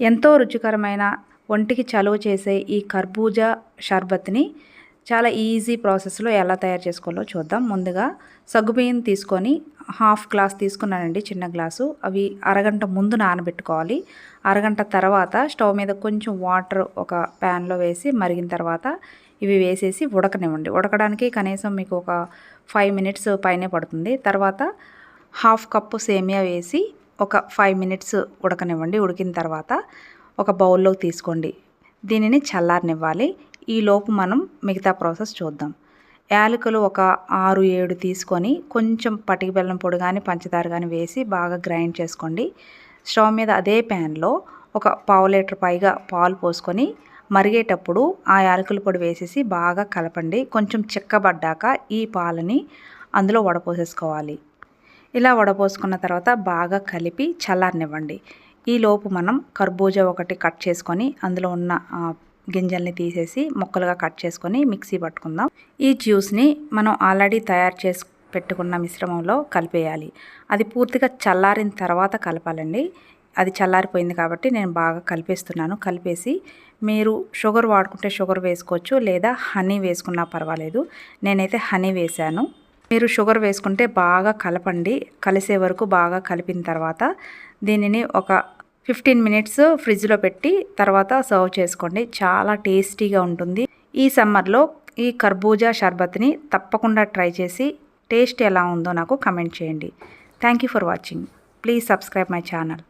ఎంతో రుచికరమైన ఒంటికి చలువ చేసే ఈ కర్బూజా షర్బత్ని చాలా ఈజీ ప్రాసెస్లో ఎలా తయారు చేసుకోవాలో చూద్దాం. ముందుగా సగ్గుబియ్యం తీసుకొని హాఫ్ గ్లాస్ తీసుకున్నానండి చిన్న గ్లాసు. అవి అరగంట ముందు నానబెట్టుకోవాలి. అరగంట తర్వాత స్టవ్ మీద కొంచెం వాటర్ ఒక ప్యాన్లో వేసి మరిగిన తర్వాత ఇవి వేసేసి ఉడకనివ్వండి. ఉడకడానికి కనీసం మీకు ఒక ఫైవ్ మినిట్స్ పైనే పడుతుంది. తర్వాత హాఫ్ కప్పు సేమియా వేసి ఒక ఫైవ్ మినిట్స్ ఉడకనివ్వండి. ఉడికిన తర్వాత ఒక బౌల్లోకి తీసుకోండి. దీనిని చల్లారనివ్వాలి. ఈలోపు మనం మిగతా ప్రాసెస్ చూద్దాం. యాలకులు ఒక ఆరు ఏడు తీసుకొని కొంచెం పటికి బెల్లం పొడి కానీ పంచదార కానీ వేసి బాగా గ్రైండ్ చేసుకోండి. స్టవ్ మీద అదే ప్యాన్లో ఒక పావు లీటర్ పైగా పాలు పోసుకొని మరిగేటప్పుడు ఆ యాలకుల పొడి వేసేసి బాగా కలపండి. కొంచెం చిక్కబడ్డాక ఈ పాలని అందులో వడపోసేసుకోవాలి. ఇలా వడపోసుకున్న తర్వాత బాగా కలిపి చల్లారనివ్వండి. ఈ లోపు మనం కర్బూజా ఒకటి కట్ చేసుకొని అందులో ఉన్న గింజల్ని తీసేసి ముక్కలుగా కట్ చేసుకొని మిక్సీ పట్టుకుందాం. ఈ జ్యూస్ని మనం ఆల్రెడీ తయారు చేసి పెట్టుకున్న మిశ్రమంలో కలిపేయాలి. అది పూర్తిగా చల్లారిన తర్వాత కలపాలండి. అది చల్లారిపోయింది కాబట్టి నేను బాగా కలిపేస్తున్నాను. కలిపేసి మీరు షుగర్ వాడుకుంటే షుగర్ వేసుకోవచ్చు లేదా హనీ వేసుకున్నా పర్వాలేదు. నేనైతే హనీ వేశాను. మీరు షుగర్ వేసుకుంటే బాగా కలపండి. కలిసే వరకు బాగా కలిపిన తర్వాత దీనిని ఒక ఫిఫ్టీన్ మినిట్స్ ఫ్రిడ్జ్లో పెట్టి తర్వాత సర్వ్ చేసుకోండి. చాలా టేస్టీగా ఉంటుంది. ఈ సమ్మర్లో ఈ కర్బూజా షర్బత్ని తప్పకుండా ట్రై చేసి టేస్ట్ ఎలా ఉందో నాకు కమెంట్ చేయండి. Thank you for watching. Please subscribe my channel.